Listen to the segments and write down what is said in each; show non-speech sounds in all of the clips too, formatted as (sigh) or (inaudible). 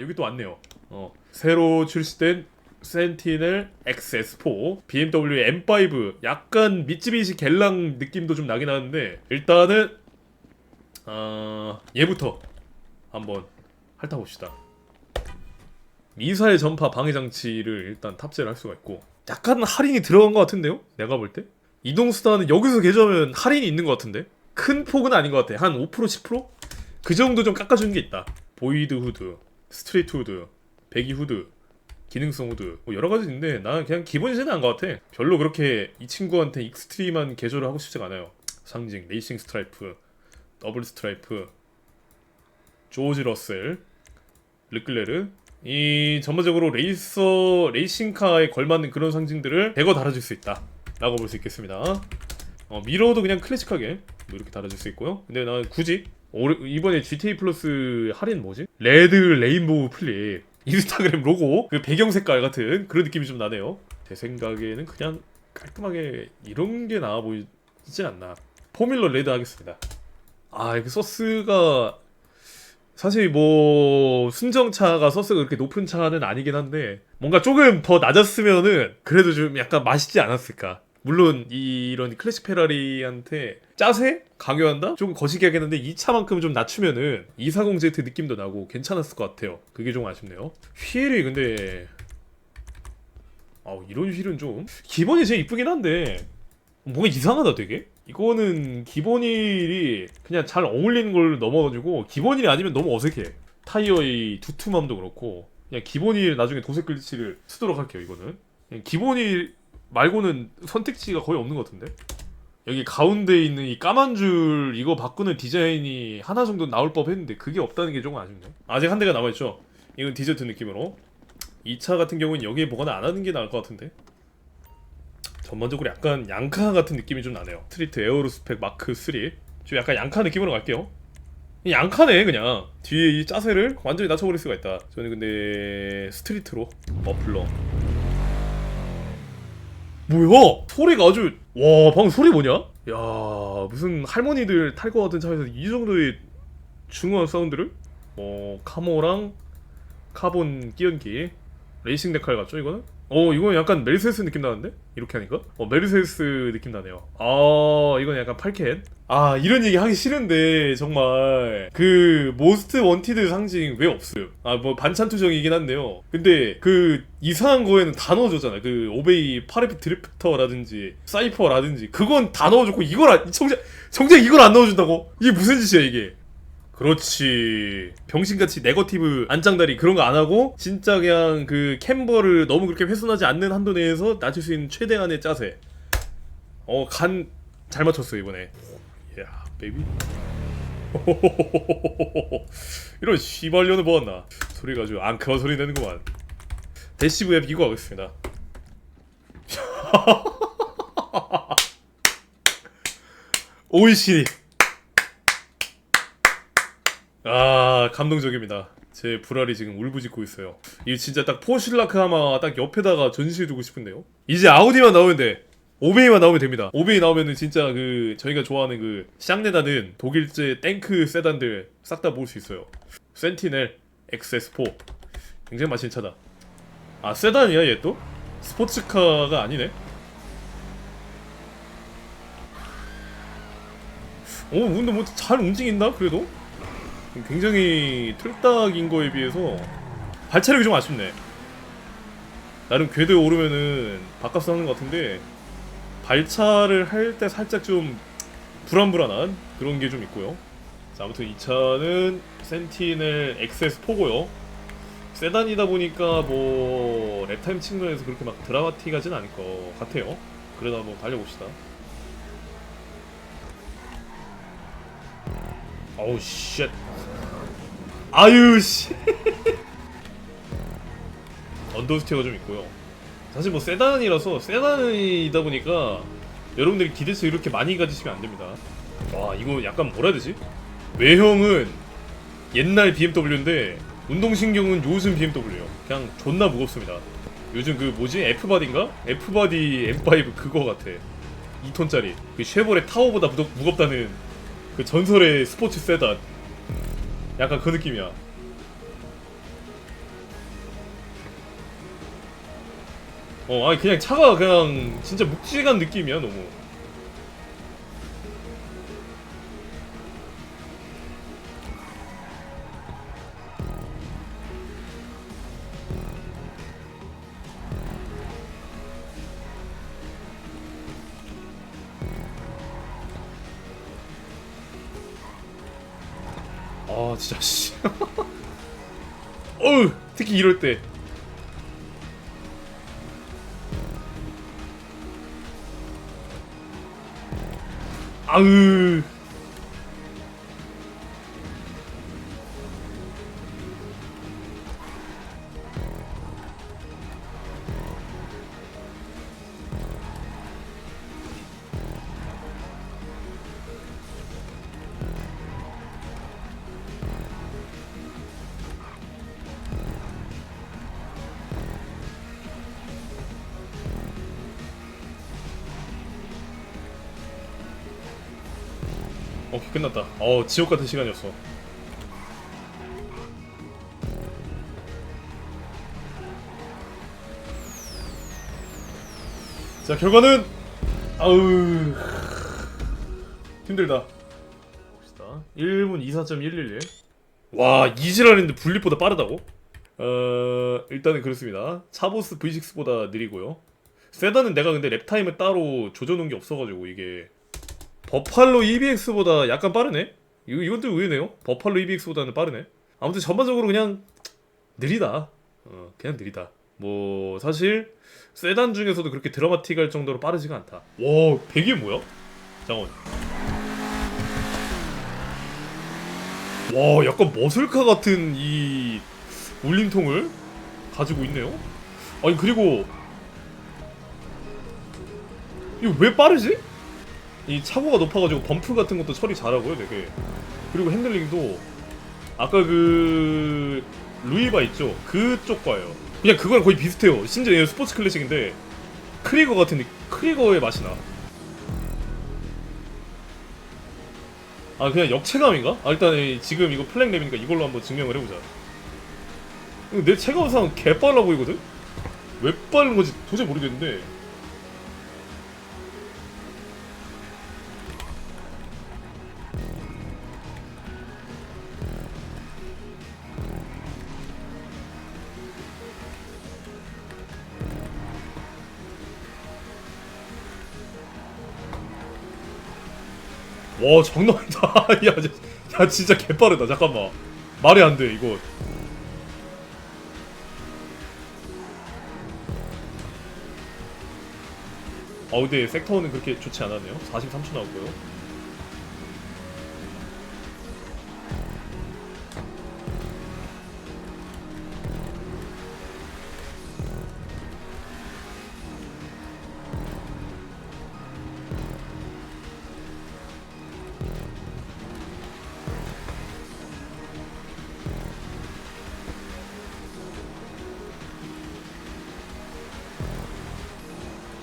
여기 또 왔네요. 어 새로 출시된 센티넬 XS4 BMW M5 약간 미쯔비시 갤랑 느낌도 좀 나긴 하는데 일단은 어, 얘부터 한번 핥아봅시다. 미사일 전파 방해 장치를 일단 탑재를 할 수가 있고 약간 할인이 들어간 것 같은데요? 내가 볼 때 이동 수단은 여기서 계좌면 할인이 있는 것 같은데 큰 폭은 아닌 것 같아 한 5% 10%? 그 정도 좀 깎아주는 게 있다 보이드 후드 스트레이트 후드 배기 후드 기능성 후드 뭐 여러 가지 있는데 나는 그냥 기본이 제일 나은 것 같아. 별로 그렇게 이 친구한테 익스트림한 개조를 하고 싶지가 않아요. 상징 레이싱 스트라이프 더블 스트라이프 조지 러셀 르클레르. 이 전반적으로 레이서 레이싱카에 걸맞는 그런 상징들을 대거 달아줄 수 있다 라고 볼 수 있겠습니다. 어, 미러도 그냥 클래식하게 뭐 이렇게 달아줄 수 있고요. 근데 난 굳이 올해- 이번에 GTA 플러스 할인 뭐지? 레드 레인보우 플립. 인스타그램 로고. 그 배경 색깔 같은 그런 느낌이 좀 나네요. 제 생각에는 그냥 깔끔하게 이런 게 나아 보이지 않나. 포뮬러 레드 하겠습니다. 아 이게 소스가 사실 뭐 순정차가 서스가 그렇게 높은 차는 아니긴 한데 뭔가 조금 더 낮았으면은 그래도 좀 약간 맛있지 않았을까 물론 이- 이런 클래식 페라리한테 짜세? 강요한다? 조금 거시기 하겠는데 이 차만큼 좀 낮추면은 240Z 느낌도 나고 괜찮았을 것 같아요. 그게 좀 아쉽네요. 휠이 근데 아우 이런 휠은 좀 기본이 제일 이쁘긴 한데 뭔가 이상하다 되게? 이거는 기본일이 그냥 잘 어울리는 걸 넘어가지고 기본일이 아니면 너무 어색해. 타이어의 두툼함도 그렇고 그냥 기본일 나중에 도색 글씨를 쓰도록 할게요 이거는. 기본일 말고는 선택지가 거의 없는 것 같은데 여기 가운데 있는 이 까만 줄 이거 바꾸는 디자인이 하나 정도 나올 법했는데 그게 없다는 게 조금 아쉽네 아직 한 대가 남아있죠 이건 디저트 느낌으로 이차 같은 경우는 여기에 보관을 안 하는 게 나을 것 같은데 전반적으로 약간 양카 같은 느낌이 좀 나네요. 스트리트 에어로스펙 마크 3. 좀 약간 양카 느낌으로 갈게요. 이 양카네 그냥 뒤에 이 짜세를 완전히 낮춰버릴 수가 있다. 저는 근데 스트리트로 머플러. 뭐야? 소리가 아주 와 방금 소리 뭐냐? 야 무슨 할머니들 탈 것 같은 차에서 이 정도의 중후한 사운드를? 어 카모랑 카본 끼연기 레이싱 데칼 같죠 이거는? 어 이건 약간 메르세스 느낌 나는데? 이렇게 하니까? 어 메르세스 느낌 나네요. 아 이건 약간 팔캔 아 이런 얘기 하기 싫은데 정말. 그 모스트 원티드 상징 왜 없어요 아 뭐 반찬 투정이긴 한데요. 근데 그 이상한 거에는 다 넣어줬잖아 그 오베이 파레프 드리프터라든지 사이퍼라든지. 그건 다 넣어줬고 이걸 안, 정작 정작 이걸 안 넣어준다고? 이게 무슨 짓이야 이게 그렇지. 병신같이 네거티브 안장다리 그런 거 안 하고 진짜 그냥 그 캠버를 너무 그렇게 훼손하지 않는 한도 내에서 낮출 수 있는 최대한의 짜세. 어 간 잘 맞췄어 이번에. 야 베이비 (laughs) 이런 씨발년을 보았나. 소리가 아주 앙크한 소리 내는구만. 대시브에 비고 하겠습니다. (laughs) 오이시 아 감동적입니다. 제 불알이 지금 울부짖고 있어요. 이거 진짜 딱 포슐라크 하마 딱 옆에다가 전시해두고 싶은데요. 이제 아우디만 나오면 돼. 오베이만 나오면 됩니다. 오베이 나오면은 진짜 그 저희가 좋아하는 그 샹네다는 독일제 탱크 세단들 싹다 모을 수 있어요. 센티넬 XS4 굉장히 맛있는 차다. 아 세단이야 얘 또? 스포츠카가 아니네. 오 근데 뭐 잘 움직인다 그래도? 굉장히 틀딱인 거에 비해서 발차력이 좀 아쉽네. 나름 궤도에 오르면은 바깥서 하는 것 같은데 발차를 할 때 살짝 좀 불안불안한 그런 게 좀 있고요. 자, 아무튼 이 차는 센티넬 XS4고요. 세단이다 보니까 뭐 랩타임 측면에서 그렇게 막 드라마틱하진 않을 것 같아요. 그래도 한번 달려봅시다. 어우 쉣 아유 씨. (laughs) 언더스티어가 좀 있고요. 사실 뭐 세단이라서 세단이다 보니까 여러분들이 기대치 이렇게 많이 가지시면 안 됩니다. 와 이거 약간 뭐라 해야 되지? 외형은 옛날 BMW인데 운동신경은 요즘 BMW예요. 그냥 존나 무겁습니다. 요즘 그 뭐지? F바디인가? F바디 M5 그거 같아. 2톤짜리. 그 쉐보레 타워보다 무겁, 무겁다는 그 전설의 스포츠 세단 약간 그 느낌이야. 어, 아니 그냥 차가 그냥 진짜 묵직한 느낌이야 너무. 진짜 씨. (laughs) 어우 특히 이럴 때. 아으 오케이 끝났다. 어 지옥 같은 시간이었어. 자 결과는? 아우 힘들다. 봅시다. 1분 24.111 와 이지랄인데 분립보다 빠르다고? 어 일단은 그렇습니다. 차보스 V6보다 느리고요. 세단은 내가 근데 랩타임을 따로 조져놓은 게 없어가지고 이게 버팔로 EBX보다 약간 빠르네? 이거, 좀 의외네요. 버팔로 EBX보다는 빠르네. 아무튼 전반적으로 그냥 느리다. 어, 그냥 느리다. 뭐 사실 세단 중에서도 그렇게 드라마틱할 정도로 빠르지가 않다. 와, 배기 뭐야? 잠깐만. 와, 약간 머슬카 같은 이 울림통을 가지고 있네요. 아니 그리고 이거 왜 빠르지? 이 차고가 높아가지고 범프 같은 것도 처리 잘하고요 되게. 그리고 핸들링도 아까 그 루이바 있죠? 그쪽 거예요. 그냥 그거랑 거의 비슷해요. 심지어 얘는 스포츠 클래식인데 크리거 같은 느- 크리거의 맛이 나. 아 그냥 역체감인가? 아 일단 이- 지금 이거 플랭 랩이니까 이걸로 한번 증명을 해보자. 내 체감상 개빨라 보이거든? 왜 빠른 건지? 도저히 모르겠는데 와 장난 아니다. (laughs) 야, 야, 야 진짜 개빠르다. 잠깐만. 말이 안 돼 이거. 아 근데 섹터는 그렇게 좋지 않았네요. 43초 나왔고요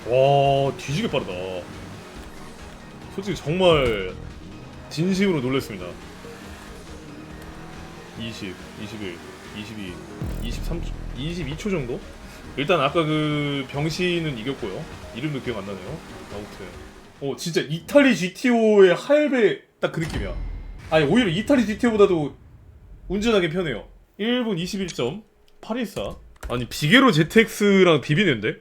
와 뒤지게 빠르다. 솔직히 정말 진심으로 놀랐습니다. 20, 21, 22, 23, 22초 정도? 일단 아까 그 병신은 이겼고요. 이름도 기억 안 나네요. 아무튼 어 진짜 이탈리 GTO의 할배 딱 그 느낌이야. 아니 오히려 이탈리 GTO보다도 운전하기 편해요. 1분 21점 814 아니 비게로 ZX랑 비비는데?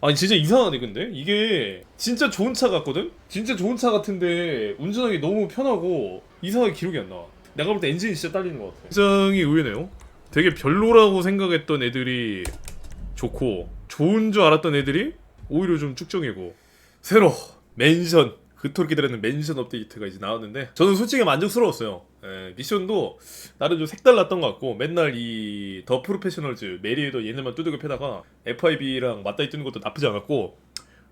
아니 진짜 이상하네 근데? 이게 진짜 좋은 차 같거든? 진짜 좋은 차 같은데 운전하기 너무 편하고 이상하게 기록이 안 나와. 내가 볼 때 엔진이 진짜 딸리는 것 같아. 굉장히 의외네요. 되게 별로라고 생각했던 애들이 좋고 좋은 줄 알았던 애들이 오히려 좀 쭉정이고. 새로 맨션 그토록 기다렸는 맨션 업데이트가 이제 나왔는데 저는 솔직히 만족스러웠어요. 예, 미션도 나름 좀 색달랐던 것 같고 맨날 이 더 프로페셔널즈 메리에더 얘네만 두들겨 패다가 FIB랑 맞다이 뜨는 것도 나쁘지 않았고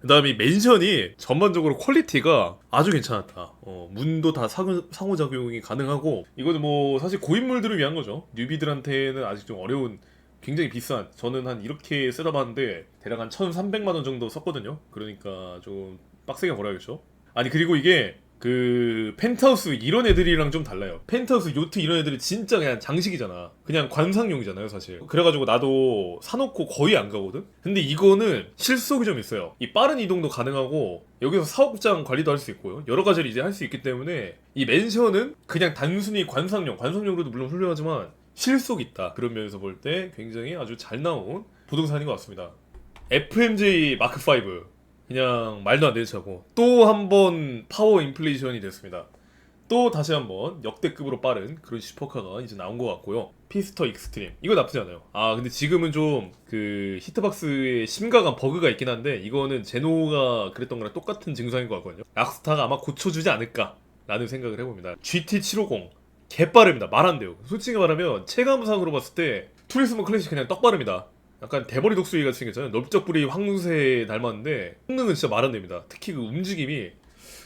그 다음에 이 맨션이 전반적으로 퀄리티가 아주 괜찮았다. 어, 문도 다 상호, 상호작용이 가능하고 이거는 뭐 사실 고인물들을 위한 거죠. 뉴비들한테는 아직 좀 어려운 굉장히 비싼 저는 한 이렇게 셋업하는데 대략 한 1300만 원 정도 썼거든요. 그러니까 좀 빡세게 벌어야겠죠 아니 그리고 이게 그 펜트하우스 이런 애들이랑 좀 달라요. 펜트하우스 요트 이런 애들이 진짜 그냥 장식이잖아. 그냥 관상용이잖아요, 사실. 그래가지고 나도 사놓고 거의 안 가거든. 근데 이거는 실속이 좀 있어요. 이 빠른 이동도 가능하고 여기서 사업장 관리도 할 수 있고요. 여러 가지를 이제 할 수 있기 때문에 이 맨션은 그냥 단순히 관상용, 관상용으로도 물론 훌륭하지만 실속 있다. 그런 면에서 볼 때 굉장히 아주 잘 나온 부동산인 것 같습니다. FMJ 마크 5 그냥 말도 안 되는 차고 또 한 번 파워 인플레이션이 됐습니다. 또 다시 한번 역대급으로 빠른 그런 슈퍼카가 이제 나온 것 같고요. 피스터 익스트림 이거 나쁘지 않아요. 아 근데 지금은 좀 그 히트박스에 심각한 버그가 있긴 한데 이거는 제노가 그랬던 거랑 똑같은 증상인 것 같거든요. 락스타가 아마 고쳐주지 않을까라는 생각을 해봅니다. GT750 개빠릅니다. 말 안 돼요. 솔직히 말하면 체감상으로 봤을 때 투리스모 클래식 그냥 떡 빠릅니다. 약간 대머리 독수리 같이 생겼잖아요. 넓적 부리 황새 닮았는데 성능은 진짜 말안 됩니다. 특히 그 움직임이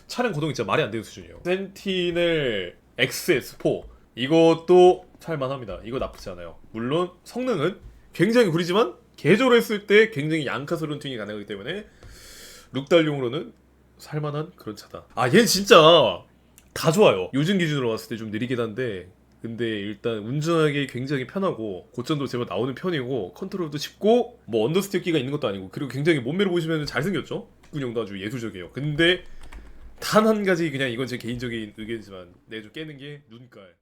차량 고동이 진짜 말이 안 되는 수준이에요. 센티넬 XS4 이것도 살만합니다. 이거 나쁘지 않아요. 물론 성능은 굉장히 구리지만 개조했을 때 굉장히 양카스러운 튜닝이 가능하기 때문에 룩달용으로는 살만한 그런 차다. 아 얘는 진짜 다 좋아요. 요즘 기준으로 봤을 때 좀 느리긴 한데 근데 일단 운전하기 굉장히 편하고 고점도 제법 나오는 편이고 컨트롤도 쉽고 뭐 언더스티어기가 있는 것도 아니고 그리고 굉장히 몸매를 보시면 잘생겼죠? 근육도 아주 예술적이에요. 근데 단 한 가지 그냥 이건 제 개인적인 의견이지만 내좀 깨는 게 눈깔.